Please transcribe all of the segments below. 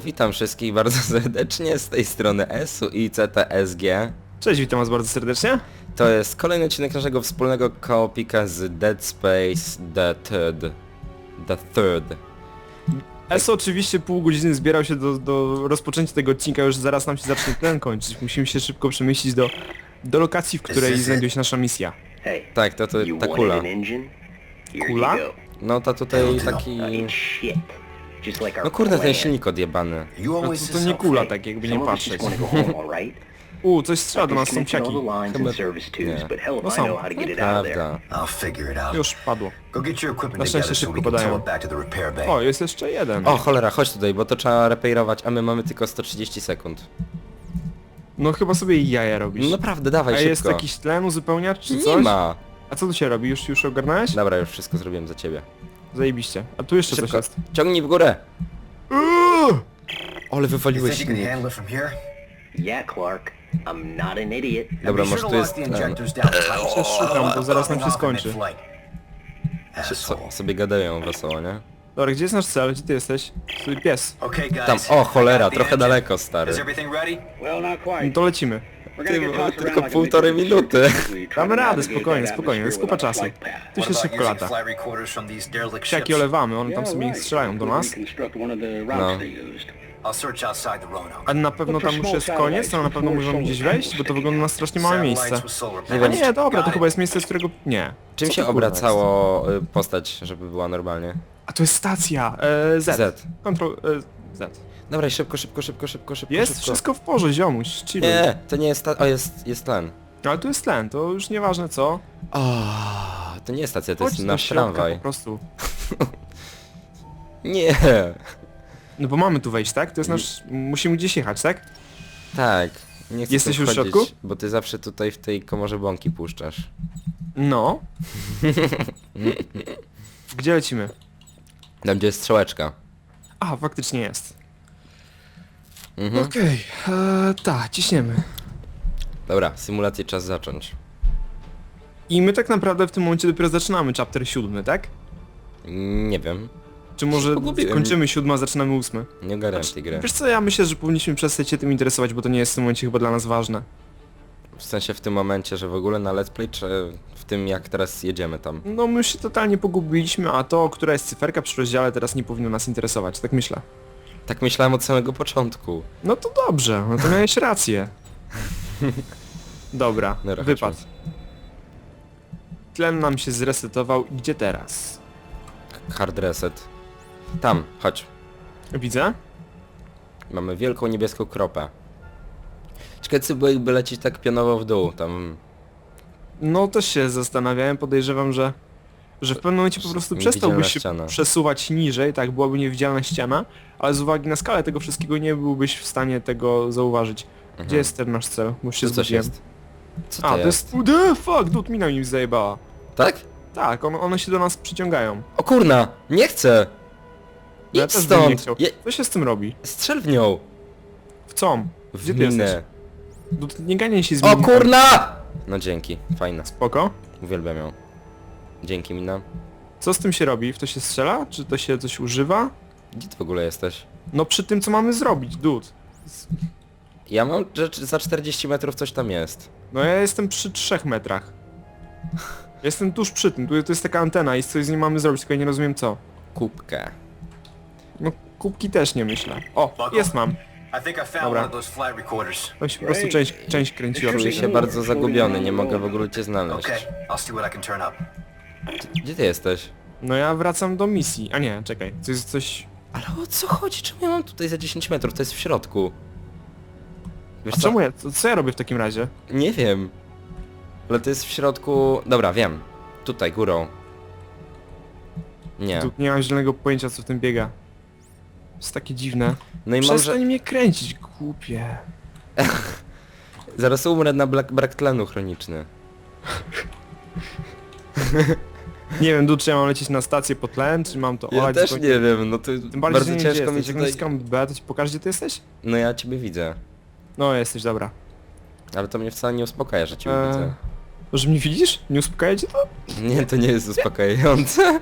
Witam wszystkich bardzo serdecznie z tej strony SU i CTSG. Cześć, witam was bardzo serdecznie. To jest kolejny odcinek naszego wspólnego koopika z Dead Space The Third. The Third. S oczywiście pół godziny zbierał się do, do rozpoczęcia tego odcinka, już zaraz nam się zacznie ten kończyć. Musimy się szybko przemieścić do, do lokacji, w której znajduje się nasza misja. Hey, Tak, to, to you ta wanted kula. an engine? Here Kula? go. No ta tutaj taki... shit. No kurde, ten silnik odjebany. No to, to nie kula, tak jakby nie patrzeć. U, coś strzela do nas, są psiaki. nie. No I są. of there. Prawda. Już padło. Na szczęście szybko podają. O, jest jeszcze jeden. O cholera, chodź tutaj, bo to trzeba repairować, a my mamy tylko 130 sekund. No chyba sobie jaja robisz. No naprawdę, dawaj A szybko. jest jakiś tlen uzupełniacz czy Nie coś? ma. A co tu się robi? Już, już ogarnąłeś? Dobra, już wszystko zrobiłem za ciebie. Zajebiście. A tu jeszcze coś Szybko. jest. Ciągnij w górę. Uuu! Ale wywaliłeś think you can silnik. handle it from here? Yeah, Clark. I'm not an idiot. Dobra, Be może sure to jest lock the ten. injectors down tight. Się szukam, bo zaraz nam się skończy. mid-flight. So, sobie gadają wesoło, nie? Dobra, gdzie jest nasz cel? Gdzie ty jesteś? Twój pies. Okay, guys. Tam, o cholera, trochę daleko, stary. Is everything ready? Well, not No to lecimy. Ty, bo tylko półtorej minuty. Damy radę, spokojnie, spokojnie, atmosphere jest kupa without a czasu. Tu się Psiaki ships? olewamy, one tam sobie right. strzelają do nas. No. A na pewno tam już jest koniec, to na pewno możemy gdzieś wejść, bo to wygląda na strasznie małe miejsce. A nie, dobra, to chyba jest miejsce, z którego... Nie. Czym się obracało y, postać, żeby była normalnie? A to jest stacja. E, Z. Z. Kontrol... E, Z. Dobra, i szybko, szybko, szybko, szybko, szybko, Jest szybko. wszystko w porze, ziomuś, chilluj. Nie, to nie jest ta... O, jest, jest tlen. Ale tu jest tlen, to już nieważne co. O, to nie jest stacja, to Chodź jest do nasz środka tramwaj. po prostu. Nie, No bo mamy tu wejść, tak? To jest nasz... Musimy gdzieś jechać, tak? tak. Nie chcę Jesteś tu już w wchodzić, środku? Bo ty zawsze tutaj w tej komorze bąki puszczasz. No. Gdzie lecimy? Tam gdzie jest strzałeczka. A, faktycznie jest. Mhm. Okej, okay. tak, ciśniemy. Dobra, symulację czas zacząć. I my tak naprawdę w tym momencie dopiero zaczynamy chapter siódmy, tak? Nie wiem. Czy może pogubiłem. kończymy siódmy, a zaczynamy ósmy? Nie ogarniam tej gry. Wiesz co, ja myślę, że powinniśmy przestać się tym interesować, bo to nie jest w tym momencie chyba dla nas ważne. W sensie w tym momencie, że w ogóle na let's play, czy w tym jak teraz jedziemy tam? No my się totalnie pogubiliśmy, a to, która jest cyferka przy rozdziale teraz nie powinno nas interesować, tak myślę. Tak myślałem od samego początku. No to dobrze, no to miałeś rację. Dobra, Dobra, wypad. Tlen nam się zresetował i gdzie teraz? Hard reset. Tam, chodź. Widzę? Mamy wielką niebieską kropę. Ciekawe co było jakby lecieć tak pionowo w dół, tam... No też się zastanawiałem, podejrzewam, że że w pewnym momencie po prostu przestałbyś się ściana. przesuwać niżej, tak, byłaby niewidzialna ściana, ale z uwagi na skalę tego wszystkiego nie byłbyś w stanie tego zauważyć. Gdzie Mhm. jest ten nasz cel? Bo się coś zgubiłem. jest. Co to A, to jest? The fuck, dud mina mi zajebała. Tak? Tak, one, one się do nas przyciągają. O kurna! Nie chcę! No ja Idź też bym nie stąd! chciał. Je... Co się z tym robi? Strzel w nią! W co? W Gdzie ty jesteś? minę. Dud, nie ganiaj się z O miną. kurna! No dzięki, fajna. Spoko. Uwielbiam ją. Dzięki Mina. Co z tym się robi? W to się strzela? Czy to się coś używa? Gdzie ty w ogóle jesteś? No przy tym co mamy zrobić, dud. Ja mam, że za 40 metrów coś tam jest. No ja jestem przy 3 metrach. Jestem tuż przy tym, tu to jest taka antena i coś z nim mamy zrobić, tylko ja nie rozumiem co. Kubkę. No kubki też nie myślę. O, jest mam. I think I found Dobra. one of those flight recorders. To się po prostu część, część kręciła. Czuję się bardzo zagubiony, nie mogę w ogóle cię znaleźć. Okay, I'll see what I can turn up. Gdzie ty jesteś? No ja wracam do misji. A nie, czekaj, to jest coś... Ale o co chodzi? Czemu ja mam tutaj za 10 metrów? To jest w środku. Wiesz A co? czemu ja, co, co ja robię w takim razie? Nie wiem. Ale to jest w środku... Dobra, wiem. Tutaj, górą. Nie. Tu nie mam zielonego pojęcia co w tym biega. To jest takie dziwne. No i mam, Przestań że... mnie kręcić, głupie. Zaraz umrę na brak, brak tlenu chroniczny. Nie wiem, du, czy ja mam lecieć na stację po tlen, czy mam to Ja olać też zupełnie- nie wiem, no to Tym bardziej, bardzo że nie ciężko mi tutaj... naciskam B, to ci pokażę gdzie ty jesteś? No ja ciebie widzę. No jesteś, dobra. Ale to mnie wcale nie uspokaja, że ciebie Eee, widzę. Że mnie widzisz? Nie uspokaja cię to? Nie, to nie jest uspokajające.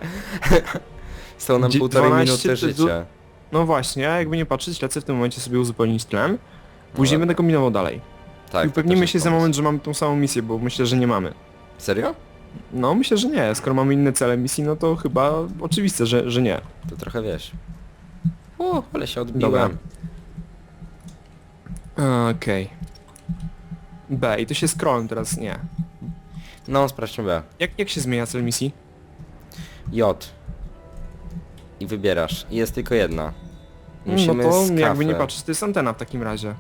Są nam półtorej 12 minuty życia. No właśnie, ja jakby nie patrzeć, lecę w tym momencie sobie uzupełnić tlen. Później dobra. będę kombinował dalej. Tak. I to upewnimy się za pomysł. moment, że mamy tą samą misję, bo myślę, że nie mamy. Serio? No myślę, że nie. Skoro mamy inne cele misji, no to chyba oczywiste, że, że nie. To trochę wiesz. O, ale się odbiłem. Okej. B i to się scrollem teraz, nie. No, sprawdźmy B. Jak, jak się zmienia cel misji? J. I wybierasz. I jest tylko jedna. No Musimy to z jakby nie kafy. patrzeć, to jest antena w takim razie.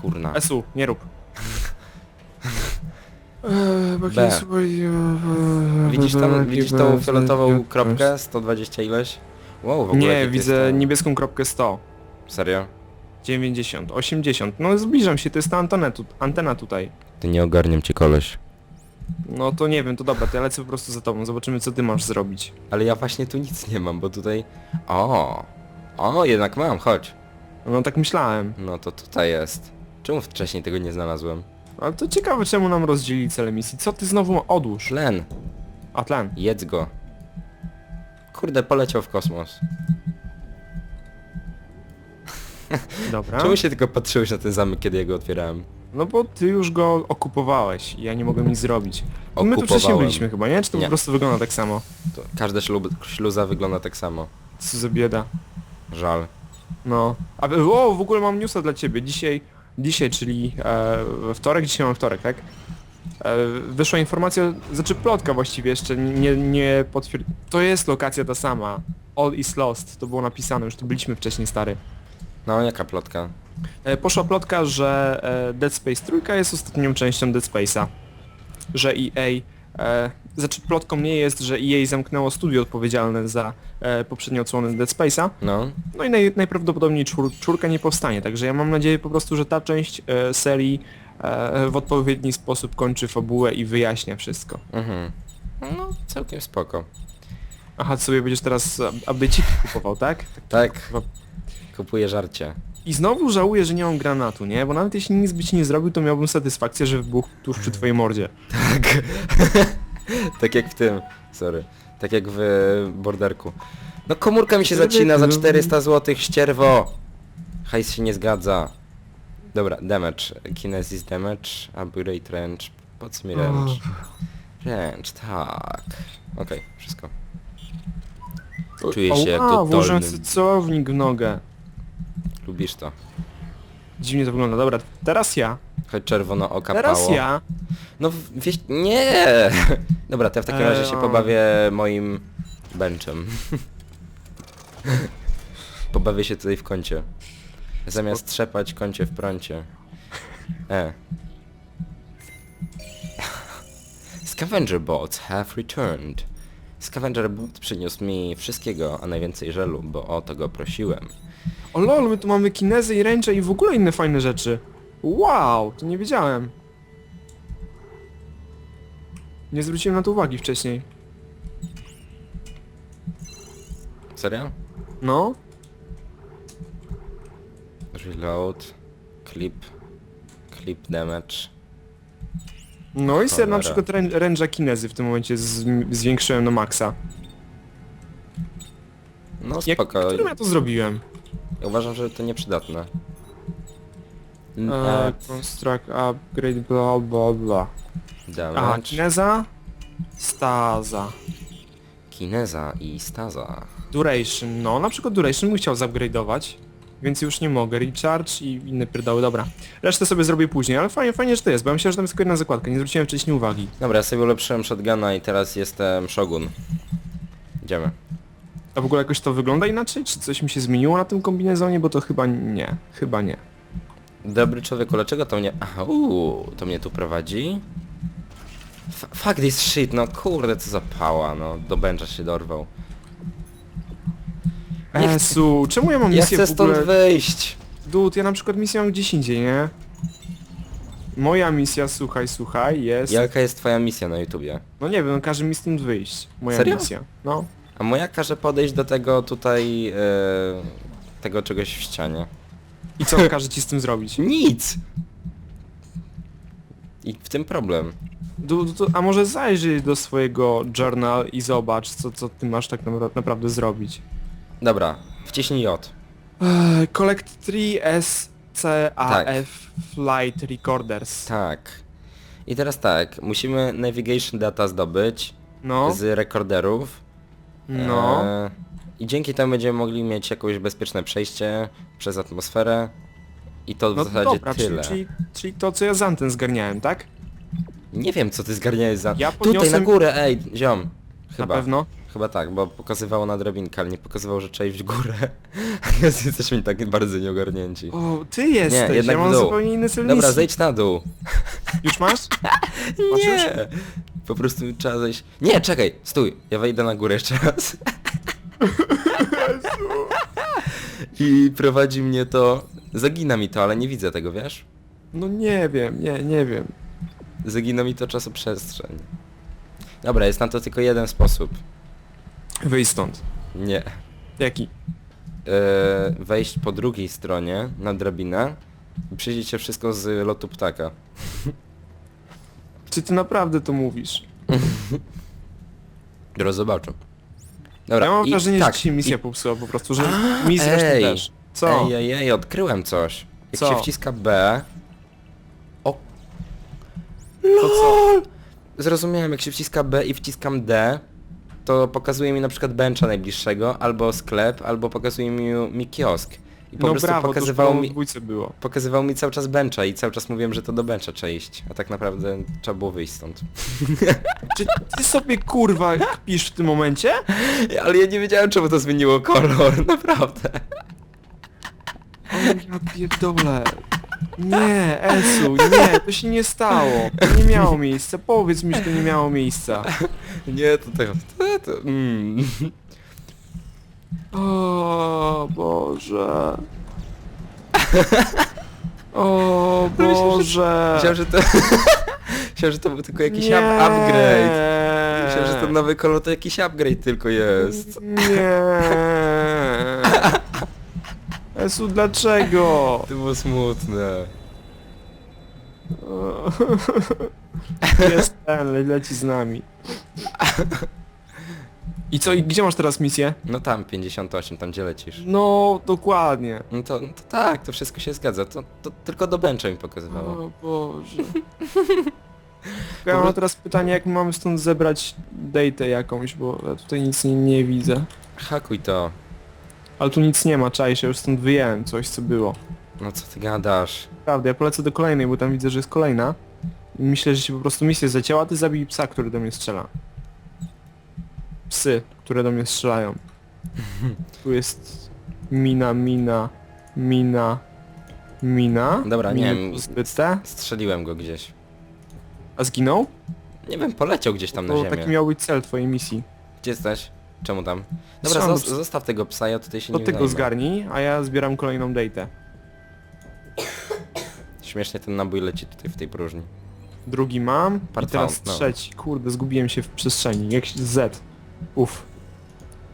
Kurna. SU, nie rób. B. Widzisz tam, widzisz tą fioletową kropkę? 120 ileś? Wow, w ogóle Nie, widzę niebieską kropkę 100. Serio? 90, 80. No zbliżam się, to jest ta antena, tu, antena tutaj. Ty nie ogarniam cię koleś. No to nie wiem, to dobra, to ja lecę po prostu za tobą, zobaczymy co ty masz zrobić. Ale ja właśnie tu nic nie mam, bo tutaj... O! O, jednak mam, chodź. No tak myślałem. No to tutaj jest. Czemu wcześniej tego nie znalazłem? Ale to ciekawe czemu nam rozdzieli cele misji. Co ty znowu ma- odłóż? Tlen. A tlen. Jedz go. Kurde, poleciał w kosmos. Dobra. Czemu się tylko patrzyłeś na ten zamek, kiedy ja go otwierałem? No bo ty już go okupowałeś i ja nie mogłem nic zrobić. My tu wcześniej Okupowałem. byliśmy chyba, nie? Czy to Nie. po prostu wygląda tak samo? To każda ślub, śluza wygląda tak samo. Co za bieda. Żal. No. A o, w ogóle mam newsa dla ciebie. Dzisiaj, dzisiaj, czyli e, wtorek, dzisiaj mam wtorek, tak? E, wyszła informacja, znaczy plotka właściwie jeszcze nie, nie potwierdzi... To jest lokacja ta sama. All is lost, to było napisane, już tu byliśmy wcześniej stary. No, jaka plotka? E, poszła plotka, że e, Dead Space trójka jest ostatnią częścią Dead Space'a. Że EA... E, znaczy plotką nie jest, że EA zamknęło studio odpowiedzialne za e, poprzednią odsłonę Dead Space'a. No, No i naj, najprawdopodobniej czwór, czwórka nie powstanie, także ja mam nadzieję po prostu, że ta część e, serii e, w odpowiedni sposób kończy fabułę i wyjaśnia wszystko. mhm. No, całkiem spoko. Aha, ty sobie będziesz teraz abyciki kupował, tak? Tak, Chyba- kupuję żarcie. I znowu żałuję, że nie mam granatu, nie? Bo nawet jeśli nic by ci nie zrobił, to miałbym satysfakcję, że wybuchł tuż przy twojej mordzie. Tak. tak jak w tym. Sorry. Tak jak w borderku. No komórka mi się zacina za 400 zł, ścierwo! Hajs się nie zgadza. Dobra, damage. Kinesis damage, upgrade range. Po co mi range? Range, tak. Okej, wszystko. Czuję się Ała, włożyłem totalnym. sobie celownik w nogę. Lubisz to. Dziwnie to wygląda. Dobra, teraz ja. Choć czerwono oka Teraz pało. ja. No w- wieś... Nie! Dobra, to ja w takim razie się Eee, pobawię moim benchem. pobawię się tutaj w kącie. Zamiast trzepać kącie w prącie. E. Scavenger bots have returned. Scavenger bot przyniósł mi wszystkiego, a najwięcej żelu, bo o to go prosiłem. O lol, my tu mamy kinezę i ręcze i w ogóle inne fajne rzeczy. Wow, to nie wiedziałem. Nie zwróciłem na to uwagi wcześniej. Serio? No, Reload. Clip. Clip damage. no i sobie na Cholera. przykład rę- ręcza kinezy w tym momencie z, zwiększyłem na maksa. No Jak, spoko. którym ja to zrobiłem? Ja uważam, że to nieprzydatne. N- E, e, construct, upgrade, bla bla bla. Damage, kineza, staza. kineza i staza. Duration, no na przykład duration bym chciał zupgrade'ować, więc już nie mogę. Recharge i inne pierdoły, dobra. Resztę sobie zrobię później, ale fajnie, fajnie, że to jest, bo ja myślałem, że tam jest tylko jedna zakładka, nie zwróciłem wcześniej uwagi. Dobra, ja sobie ulepszyłem shotguna i teraz jestem Shogun. Idziemy. A w ogóle jakoś to wygląda inaczej? Czy coś mi się zmieniło na tym kombinezonie? Bo to chyba nie, chyba nie. Dobry człowieku, dlaczego to mnie... Aha, uuu, to mnie tu prowadzi? F fuck this shit, no kurde, co za pała, no. Do bencha się dorwał. Nie chcę- Esu, czemu ja mam Ja misję chcę w stąd ogóle... wyjść. Dud, ja na przykład misję mam gdzieś indziej, nie? Moja misja, słuchaj, słuchaj, jest... Jaka jest twoja misja na YouTubie? No nie wiem, no każe mi stąd wyjść. Moja Serio? misja. No. A moja każe podejść do tego tutaj... E, tego czegoś w ścianie. I co każe ci z tym zrobić? Nic! I w tym problem. Du, du, a może zajrzyj do swojego journal i zobacz, co, co ty masz tak napra- naprawdę zrobić. Dobra, Wciśnij J. Eee, Collect 3 SCAF Flight Recorders. Tak. I teraz tak, musimy navigation data zdobyć No, z rekorderów. No. E, I dzięki temu będziemy mogli mieć jakieś bezpieczne przejście przez atmosferę. I to w No zasadzie dobra, czyli, tyle. czyli, czyli to co ja z anten zgarniałem, tak? Nie wiem co ty zgarniałeś za... Ja Tutaj na podniosłem- górę, ej, ziom. Na Chyba. pewno. Chyba tak, bo pokazywało na drabinkę, ale nie pokazywało, że trzeba iść w górę. Więc jesteśmy tak bardzo nieogarnięci. O, ty jesteś, jednak ja w mam dół. zupełnie inny cel Dobra, misji. zejdź na dół. Już masz? Już? Nie! Po prostu trzeba zejść... Nie, czekaj, stój, ja wejdę na górę jeszcze raz. I prowadzi mnie to... Zagina mi to, ale nie widzę tego, wiesz? No nie wiem, nie, nie wiem. Zagina mi to czasoprzestrzeń. Dobra, jest na to tylko jeden sposób. Wyjdź stąd. Nie. Jaki? e, wejść po drugiej stronie na drabinę i przyjdzie cię wszystko z lotu ptaka. Czy ty naprawdę to mówisz? Dopiero zobaczę. Dobra, ja mam i- wrażenie, tak, że się misja i- popsuła po prostu, że A, mi zresztą ej, też. Co? Ej, ej, ej, odkryłem coś. Jak Co? się wciska B... O... To co? Zrozumiałem, jak się wciska B i wciskam D, to pokazuje mi na przykład bencha najbliższego, albo sklep, albo pokazuje mi, mi kiosk. I po no prostu brawo, pokazywał to już mi... było. Pokazywał mi cały czas bencha i cały czas mówiłem, że to do bencha trzeba iść, a tak naprawdę trzeba było wyjść stąd. Czy ty sobie kurwa kpisz w tym momencie? Ale ja nie wiedziałem czemu to zmieniło kolor, naprawdę. O ja pierdolę. Nie, Esu, nie, to się nie stało. To nie miało miejsca. Powiedz mi, że to nie miało miejsca. Nie, to tego... To, to, mm. O Boże. O Boże. Myślałem, że to... Myślałem, że to był tylko jakiś Nie. up upgrade. Myślałem, że ten nowy kolor to jakiś upgrade tylko jest. Nie. Esu, dlaczego? To było smutne. Jest ten, le- leci z nami. I co, i gdzie masz teraz misję? No tam 58, tam gdzie lecisz. No, dokładnie. No to, no to tak, to wszystko się zgadza. To, to tylko do bencha mi pokazywało. O Boże. Ja mam teraz pytanie, jak mamy stąd zebrać datę jakąś, bo ja tutaj nic nie, nie widzę. Hakuj to. Ale tu nic nie ma, czaj się, już stąd wyjąłem coś, co było. No co ty gadasz? Prawda, ja polecę do kolejnej, bo tam widzę, że jest kolejna. I myślę, że się po prostu misja zacięła, ty zabij psa, który do mnie strzela. Psy, które do mnie strzelają. Tu jest mina, mina, mina, mina. Dobra, nie Miny wiem, Zbyte. Strzeliłem go gdzieś. A zginął? Nie wiem, poleciał gdzieś tam na to ziemię. taki miał być cel twojej misji. Gdzie jesteś? Czemu tam? Dobra, Strzelam do zos psa. zostaw tego psa, ja tutaj się To nie ty go zajmę. zgarnij, a ja zbieram kolejną datę. Śmiesznie ten nabój leci tutaj w tej próżni. Drugi mam Part i teraz found, no. trzeci. Kurde, zgubiłem się w przestrzeni. Jak się- Z. Uff.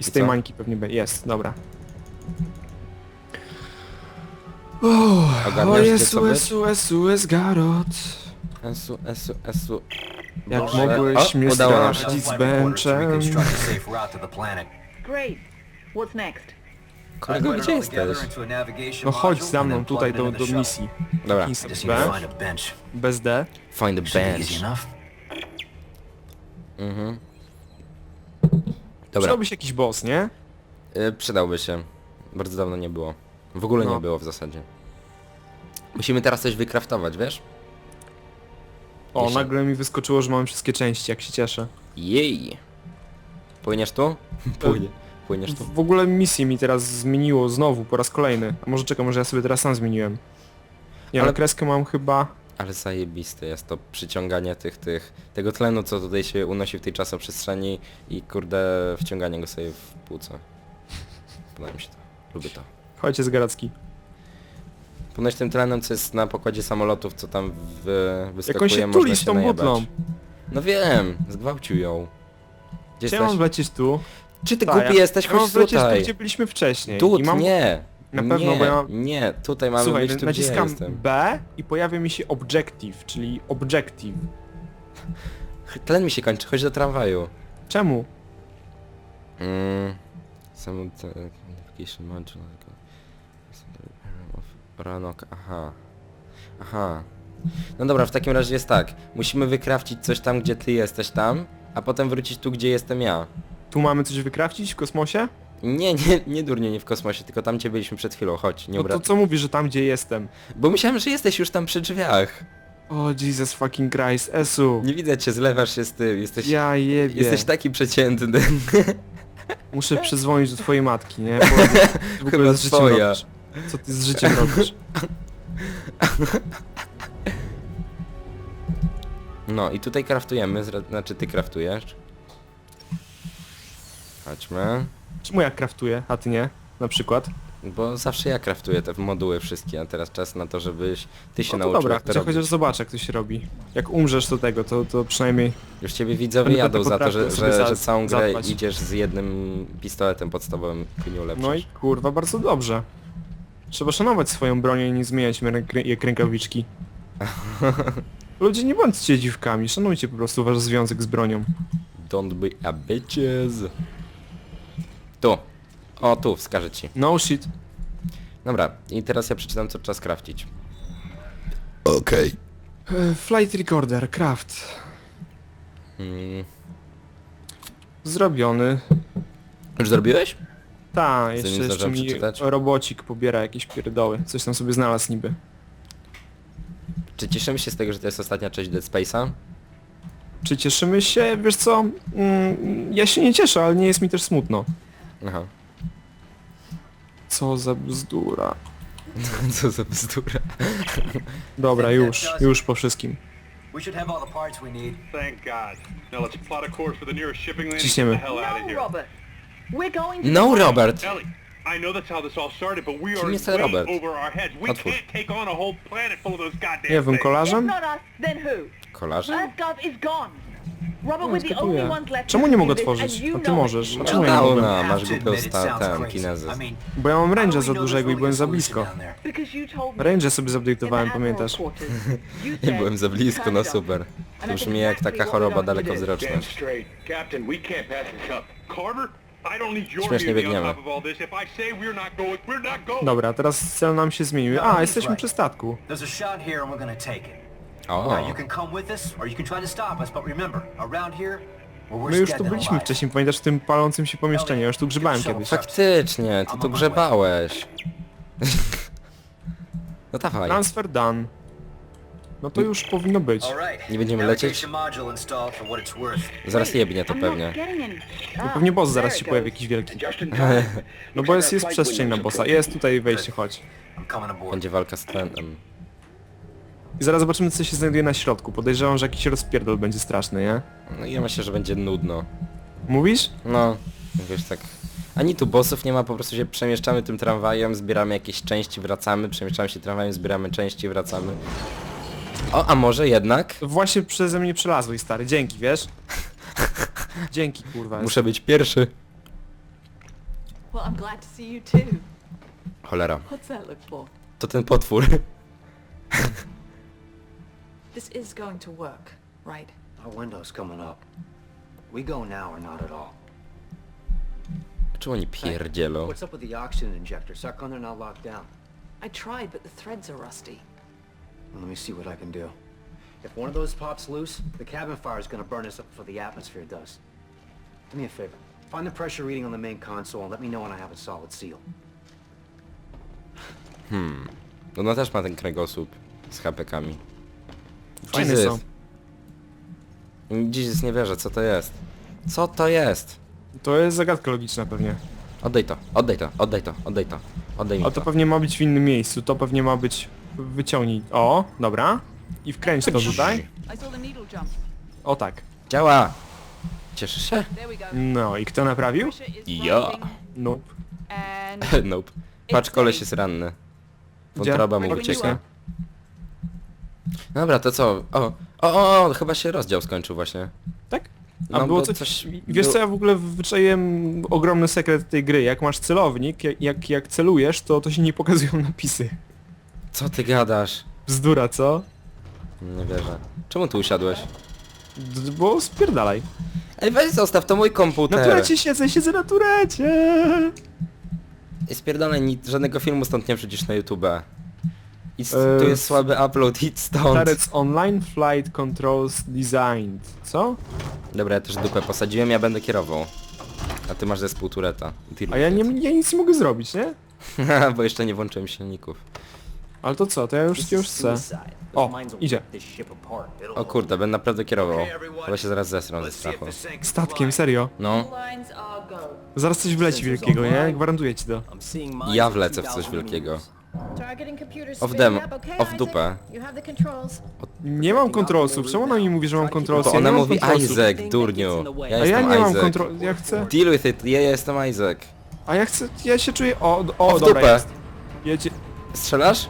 I z I tej co? mańki pewnie będzie. Jest, dobra. Ogarniasz, o gdzie Jezu, co być? Jezu, Jezu, jest Garot. Esu, esu, esu. Jak Dobrze. mogłeś O, mnie udało nam się. sprawdzić z a planet. Great. What's next? Kolego, gdzie jesteś? a No chodź za mną tutaj do, do misji. Dobra, to B, find a bench. bez D. find easy bench. Mhm. Dobra, Przydałby się jakiś boss, nie? y, przydałby się. Bardzo dawno nie było. W ogóle No. nie było w zasadzie. Musimy teraz coś wykraftować, wiesz? O, Jeszcze. nagle mi wyskoczyło, że mam wszystkie części, jak się cieszę. Jej! Płyniesz tu? Płynie. Płyniesz tu? W ogóle misję mi teraz zmieniło znowu, po raz kolejny. A może czekam, może ja sobie teraz sam zmieniłem. Nie, ale Ale- kreskę mam chyba... Ale zajebiste jest to przyciąganie tych, tych, tego tlenu, co tutaj się unosi w tej czasoprzestrzeni i kurde wciąganie go sobie w płuca. Podoba mi się to. Lubię to. Chodźcie z Garacki. Ponoć tym tlenem, co jest na pokładzie samolotów, co tam w, Jak wyskakuje, on się można tuli z się tą najebać. butlą. No wiem, zgwałcił ją. Gdzie Chciałem jesteś? wlecieć tu. Czy ty Tak, głupi ja- jesteś? ja mam Chodź wlecieć tu, tutaj. gdzie byliśmy wcześniej. Tu, I mam... nie. Na pewno, nie, bo ja- Nie, tutaj mamy Słuchaj, tu, gdzie ja naciskam jestem. B i pojawia mi się objective, czyli objective. Tlen mi się kończy, chodź do tramwaju. Czemu? Mm, Application module. Ranok, aha. Aha. No dobra, w takim razie jest tak. Musimy wykrafcić coś tam, gdzie ty jesteś tam, a potem wrócić tu, gdzie jestem ja. Tu mamy coś wykrawcić w kosmosie? Nie, nie, nie durnie, nie w kosmosie, tylko tam gdzie byliśmy przed chwilą, chodź, nie No to co mówisz, że tam gdzie jestem? Bo myślałem, że jesteś już tam przy drzwiach. O Jesus fucking Christ, Esu. Nie widzę cię, zlewasz się z tym, jesteś... Ja jebie. Jesteś taki przeciętny. Muszę przyzwonić do twojej matki, nie? Bo ty w ogóle Chyba z życiem twoja. robisz. Co ty z życiem robisz? No i tutaj kraftujemy, zra- znaczy ty kraftujesz. Chodźmy. Czemu ja kraftuję, a ty nie? Na przykład? Bo zawsze ja kraftuję te moduły wszystkie, a teraz czas na to, żebyś ty się No to nauczył dobra, jak to chociaż, robić. chociaż zobacz jak to się robi. Jak umrzesz do tego, to, to przynajmniej... Już ciebie widzowie Będę jadą za to, że, potrafił sobie że, za- że całą grę zadbać. idziesz z jednym pistoletem podstawowym, ty nie ulepszasz. No i kurwa, bardzo dobrze. Trzeba szanować swoją bronię i nie zmieniać mi ręk- jak rękawiczki. Ludzie, nie bądźcie dziwkami, szanujcie po prostu wasz związek z bronią. Don't be a bitches. Tu. O, tu, wskażę ci. No shit. Dobra, i teraz ja przeczytam co trzeba skrafcić. Okej. E, Flight recorder, craft. Mm. Zrobiony. Już zrobiłeś? Ta, jeszcze, jeszcze mi przeczytać. robocik pobiera jakieś pierdoły. Coś tam sobie znalazł niby. Czy cieszymy się z tego, że to jest ostatnia część Dead Space'a? Czy cieszymy się? Wiesz co? Mm, ja się nie cieszę, ale nie jest mi też smutno. Aha. Co za bzdura. Co za bzdura. Dobra, już, już po wszystkim. We should have all the parts we need. Thank God. Now let's plot a course for the nearest shipping landing. Ciśniemy. Get the hell out of No, here. Robert. We're going to No, Robert! Ellie, I know that's how this all started, but we Kim are jest ten way Robert? over our heads. We Otwórz. can't take on a whole planet full of those goddamn Nie wiem, things. If kolarzem? not us, then who? Kolarze? Earthgov is gone. No, Czemu nie mogę you A ty know możesz. A czemu ja nie mogę? na, Have masz sta-. I mean, Bo ja mam range'a za dużego i byłem za blisko. Range'a sobie zupdate'owałem, pamiętasz? Nie said, byłem za blisko, "Turn no it off." super. To brzmi jak taka choroba I your Śmiesznie biegniemy. I. Dobra, teraz cel nam się zmienił. A, jesteśmy przy statku. There's a shot here and we're gonna take it. O, Now you can come with us or you can try to stop us, but remember, around here, well, we're My już tu than byliśmy alive. wcześniej, pamiętasz w tym palącym się pomieszczeniu, ja już tu grzebałem kiedyś. faktycznie, ty tu grzebałeś. No dawaj. Transfer done. No to już powinno być. All right. Nie będziemy lecieć? Navigation module installed for what it's worth. Zaraz jebnie to pewnie. No pewnie boss zaraz się pojawi jakiś wielki. No bo jest, jest przestrzeń na bossa. Jest tutaj wejście, chodź. I'm coming aboard. Będzie walka z tlenem. I zaraz zobaczymy co się znajduje na środku. Podejrzewam, że jakiś rozpierdol będzie straszny, nie? No i ja myślę, że będzie nudno. Mówisz? No, wiesz tak. Ani tu bossów nie ma, po prostu się przemieszczamy tym tramwajem, zbieramy jakieś części, wracamy, przemieszczamy się tramwajem, zbieramy części, wracamy. O, a może jednak? Właśnie przeze mnie przelazłeś, stary. Dzięki, wiesz? Dzięki, kurwa. Muszę być pierwszy. Well, I'm glad to see you too. Cholera. What's that look for? To ten potwór. This is going to work, right? Our window's coming up. We go now or not at all. Czemu oni pierdzielą? What's up with the oxygen injectors? How come they're not locked down? I tried, but the threads are rusty. Well, let me see what I can do. If one of those pops loose, the cabin fire is gonna burn us up before the atmosphere does. Do me a favor. Find the pressure reading on the main console and let me know when I have a solid seal. Hmm. No ona też ma ten kręgosłup z HPK-ami. Fajne Jesus. są. Jesus nie wierzę, co to jest? Co to jest? To jest zagadka logiczna pewnie. Oddaj to, oddaj to, oddaj to, oddaj to, oddaj mi A to to. pewnie ma być w innym miejscu. To pewnie ma być... Wyciągnij. O, dobra. I wkręć to tutaj. I saw the needle jump. O tak. Działa! Cieszysz się? There we go. No i kto naprawił? Pressure is Ja. rising, Nope. And nope. Patrz, koleś jest ranny. Wątroba mu Gdzie? ucieka. Dobra, to co? O, o, o, chyba się rozdział skończył właśnie. Tak? A No było bo coś... Wiesz co, ja w ogóle wyczaiłem ogromny sekret tej gry. Jak masz celownik, jak, jak, jak celujesz, to to się nie pokazują napisy. Co ty gadasz? Bzdura, co? Nie wierzę. Czemu tu usiadłeś? D bo spierdalaj. Ej, weź zostaw, to mój Na komputer. turecie siedzę, siedzę na turecie. Spierdolę, nic, żadnego filmu stąd nie wrzucisz na YouTube. I tu jest słaby upload, idź stąd. Turrets Online Flight Controls Designed. Co? Dobra, ja też dupę posadziłem, ja będę kierował. A ty masz zespół Tureta. A ja, nie, ja nic nie mogę zrobić, nie? Bo jeszcze nie włączyłem silników. Ale to co, to ja już, już chcę. O, idzie. O kurde, będę naprawdę kierował. Chyba się zaraz zesrą ze strachu. Statkiem, serio. No. Zaraz coś wleci wielkiego, nie? Gwarantuję ci to. ja wlecę w coś wielkiego. Spinning them. Isaac? dupę. Nie mam kontrolsów, czemu ona mi mówi, że mam kontrolsy? Bo Ja ona nie mam mówi kontrolsów. Isaac, durniu. Ja A ja jestem nie mam Isaac. kontrol... Ja chcę... Deal with it, ja jestem Isaac. A ja chcę... Ja się czuję... O, o, O, w dobra dupę. jest. Jedzie... Strzelasz?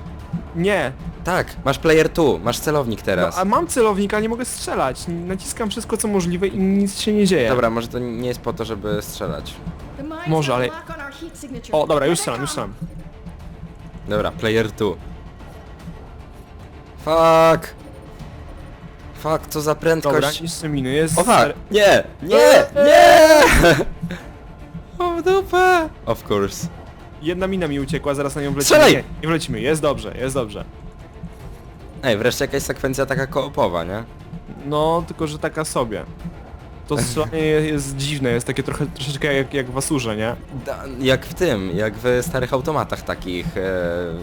Nie. Tak, masz player 2, masz celownik No, teraz. a mam celownik, ale nie mogę strzelać. Naciskam wszystko co możliwe i nic się nie dzieje. Dobra, może to nie jest po to, żeby strzelać. Może, ale-. O, dobra, już strzelam, już strzelam. Dobra, player 2. Fuck! Fuck, co za Dobra, prędkość. niszczę miny, jest... O fuck! Nie! Nie! Nie! O w dupę! Of course. Jedna mina mi uciekła, zaraz na nią wlecimy. Strzelaj! Nie, nie wlecimy, jest dobrze, jest dobrze. Ej, wreszcie jakaś sekwencja taka koopowa, nie? No, tylko że taka sobie. To strzelanie jest, jest dziwne, jest takie trochę, troszeczkę jak, jak w Asurze, nie? Da, jak w tym, jak w starych automatach takich.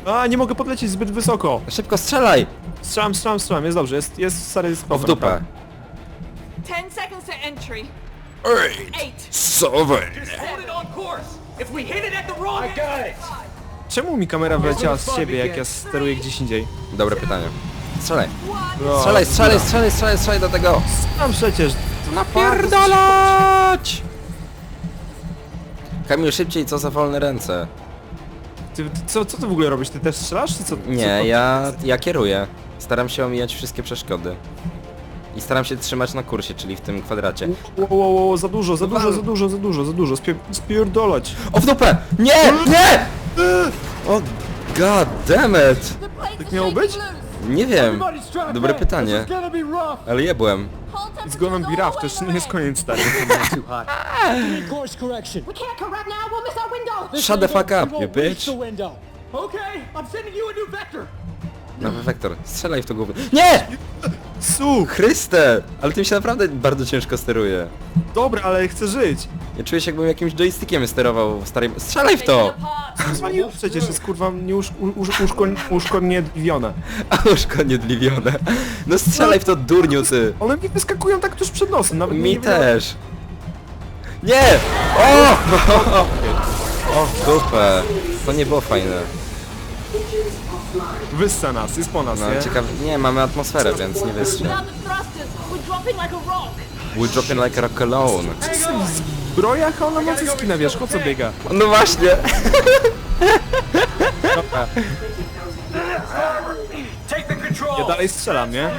E... A, nie mogę podlecieć zbyt wysoko. Szybko strzelaj! Strzelam, strzelam, strzelam, jest dobrze, jest, jest stary O spoko. w dupę. naprawdę. Ten seconds to entry. Eight. Seven! Hold it on course! If we hit it at the wrong I got it! Czemu mi kamera wleciała z ciebie, jak ja steruję gdzieś indziej? Dobre pytanie. Strzelaj. No, Strzelaj, strzelaj, strzelaj, strzelaj, strzelaj do tego! Tam przecież. Napierdalać! Kamil, szybciej, co za wolne ręce. Ty, ty, co, co ty w ogóle robisz? Ty też strzelasz, czy co? co Nie, to- ja, ja kieruję. Staram się omijać wszystkie przeszkody. I staram się trzymać na kursie, czyli w tym kwadracie. Wo, wo, wo, za dużo, za dużo, za dużo, za dużo, za dużo, Spie spierdolać. O w dupę! Nie! Nie! O god damn it! Tak miało być? Nie wiem. Dobre pytanie. Ale je byłem. Hold It's gonna be rough, to jeszcze nie jest koniec, stary. Course correction. We can't correct now. We'll miss our window. Shut the fuck up, you bitch. Okay, I'm sending you a new vector! Nowy wektor. Strzelaj w to głowę. Nie! Su! Chryste! Ale tym się naprawdę bardzo ciężko steruje. Dobra, ale chcę żyć. Ja czuję się jakbym jakimś joystickiem sterował w starej... Strzelaj w to! Zwalił przecież, jest kurwa nieusz, usz, uszko, uszkodliwione. A łóżko niedliwione. No strzelaj w to durniu ty. One mi wyskakują tak tuż przed nosem, nawet Mi nie też. Nie! O! O w dupę. To nie było fajne. Wyssa nas, jest po nas, No nie? ciekawe. Nie, mamy atmosferę, więc nie wyschnie. Without the thrusters, we're dropping like a rock. We dropping like a rock alone. Zbrojach, a ona ma cycki na wierzchu, co biega? No właśnie. Ja dalej strzelam, nie?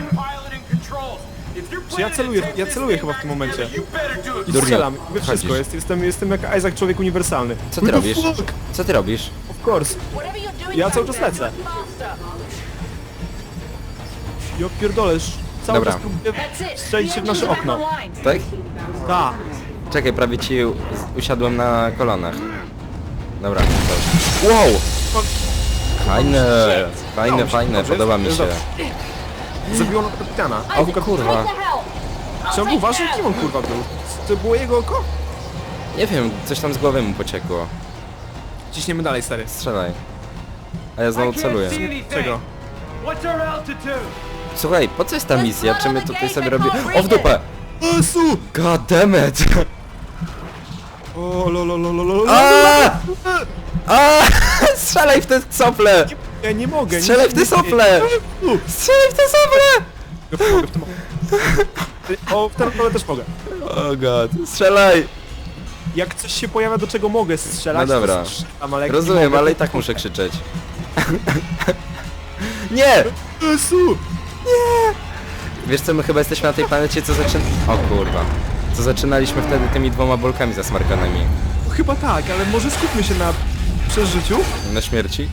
Czy ja celuję, ja celuję chyba w tym momencie. I Durniu, strzelam, we wszystko, chodzisz. jest, jestem, jestem jak Isaac, człowiek uniwersalny. Co ty What the robisz? fuck? Co ty robisz? Of course. Ja cały czas lecę. Ja pierdolę, cały Dobra. czas próbuję strzelić się w nasze okno. online. Tak? Czekaj, prawie ci usiadłem na kolanach. Dobra, dobrze. Wow! Fajne, fajne, fajne, podoba mi się. Zabiło kapitana. O kurwa. Czy on był ważny? Kim on kurwa był? To było jego oko? Nie wiem, coś tam z głowy mu pociekło. Ciśniemy dalej, stary. Strzelaj. A ja znowu celuję. Czego? Słuchaj, po co jest ta misja? Czy my tutaj sobie robimy... O w dupę! God damn it! O, lo, lo, lo, lo, lo, lo. A! A! Strzelaj w te sople! Ja nie mogę. Strzelaj nie- w te nie- sople! Strzelaj w te sople! mogę w tym- O, w też mogę. O god, strzelaj! Jak coś się pojawia, do czego mogę strzelać, No dobra. to strzelam, ale jak Rozumiem, mogę, ale i to- tak muszę krzyczeć. Nie! Esu! Wiesz co, my chyba jesteśmy na tej planecie, co zaczyn... O kurwa. Co zaczynaliśmy wtedy tymi dwoma bolkami zasmarkanymi. Chyba tak, ale może skupmy się na przeżyciu. Na śmierci.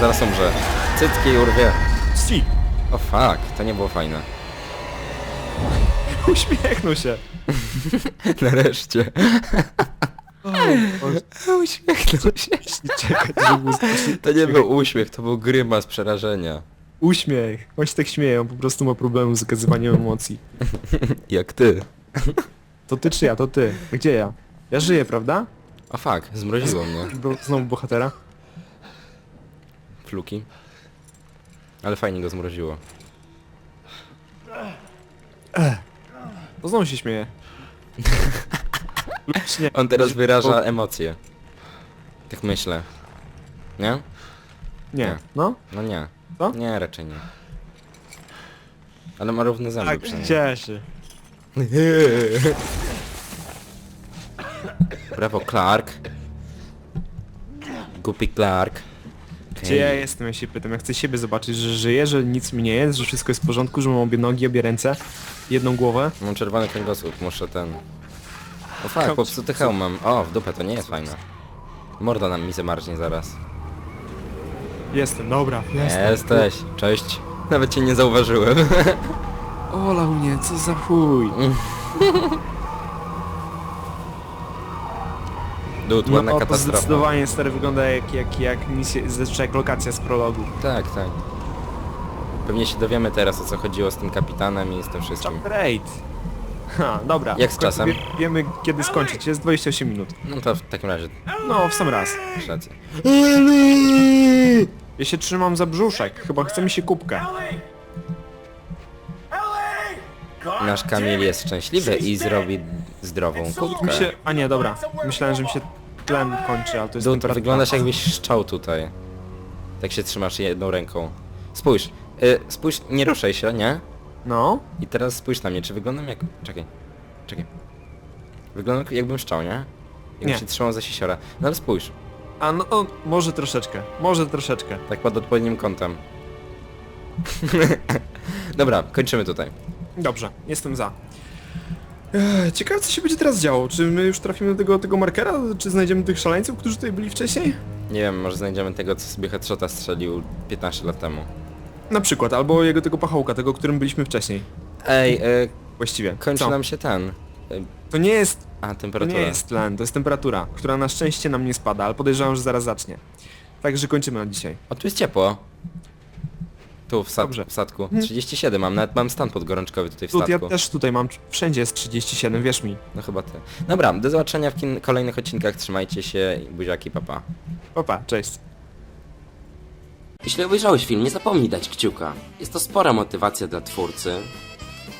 Zaraz umrze. Cytki urwie. Si. O fuck, to nie było fajne. Uśmiechnął się. Nareszcie. Uśmiechnął się. Czekaj, to To nie był uśmiech, to był grymas przerażenia. Uśmiech. On się tak śmieje, on po prostu ma problem z okazywaniem emocji. Jak ty. To ty czy ja? To ty. Gdzie ja? Ja żyję, prawda? O fuck, zmroziło mnie. Bo, znowu bohatera. Fluki. Ale fajnie go zmroziło. To znowu się śmieje. Lub. On teraz wyraża emocje. Tak myślę. Nie? Nie. No? No nie. Co? Nie, raczej nie. Ale ma równe zęby Tak, przynajmniej. cieszy. Brawo, Clark. Guppy Clark. Okej. Gdzie ja jestem, ja się pytam. Ja chcę siebie zobaczyć, że żyję, że nic mi nie jest, że wszystko jest w porządku, że mam obie nogi, obie ręce, jedną głowę. Mam czerwony kręgosłup, muszę ten... O fuck, Hełm- popsuty hełm mam. O, w dupę, to nie jest fajne. Morda nam mi zamarznie zaraz. Jestem, dobra. Jestem. Jesteś, cześć. Nawet cię nie zauważyłem. Olał mnie, co za chuj. Dud, ładna No to katastrofa. zdecydowanie stary wygląda jak, jak, jak misja, znaczy jak lokacja z prologu. Tak, tak. Pewnie się dowiemy teraz o co chodziło z tym kapitanem i z tym wszystkim. Chapter 8. Ha, dobra. Jak z W końcu czasem? Wie, wiemy kiedy skończyć, jest 28 minut. No to w takim razie No, w sam raz. masz rację. Ja się trzymam za brzuszek, chyba chce mi się kubkę. Nasz Kamil jest szczęśliwy i zrobi zdrową Mi kubkę. się... A nie, dobra. Myślałem, że mi się tlen kończy, ale to jest temperatura. wyglądasz jakbyś szczał tutaj. Tak się trzymasz jedną ręką. Spójrz, y, spójrz, nie ruszaj się, nie? No. I teraz spójrz na mnie, czy wyglądam jak... Czekaj, czekaj. Wyglądam jakbym szczał, nie? Jakbym Nie. się trzymał za sisiora. No ale spójrz, A no, o, może troszeczkę. Może troszeczkę. tak pod odpowiednim kątem. Dobra, kończymy tutaj. Dobrze, jestem za. Ech, Ciekawe co się będzie teraz działo. Czy my już trafimy do tego, tego markera? Czy znajdziemy tych szaleńców, którzy tutaj byli wcześniej? Nie wiem, może znajdziemy tego, co sobie headshota strzelił 15 lat temu. Na przykład, albo jego tego pachołka, tego, którym byliśmy wcześniej. Ej, y, Właściwie. kończy Co? nam się ten. To nie jest a, To temperatura. nie jest tlen, to jest temperatura, która na szczęście nam nie spada, ale podejrzewam, że zaraz zacznie. Także kończymy na dzisiaj. O, tu jest ciepło. Tu, w, sad, Dobrze. w statku. 37 mam, nawet mam stan podgorączkowy tutaj w Tu, ja statku. też tutaj mam, wszędzie jest 37, wierz mi. No chyba ty. Dobra, do zobaczenia w kin- kolejnych odcinkach, trzymajcie się, buziaki, papa. Opa, cześć. Jeśli obejrzałeś film, nie zapomnij dać kciuka. Jest to spora motywacja dla twórcy.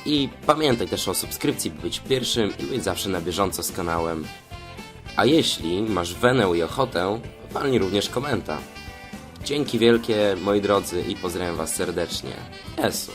I pamiętaj też o subskrypcji, by być pierwszym i być zawsze na bieżąco z kanałem. A jeśli masz wenę i ochotę, walnij również komenta. Dzięki wielkie, moi drodzy, i pozdrawiam was serdecznie. Esu.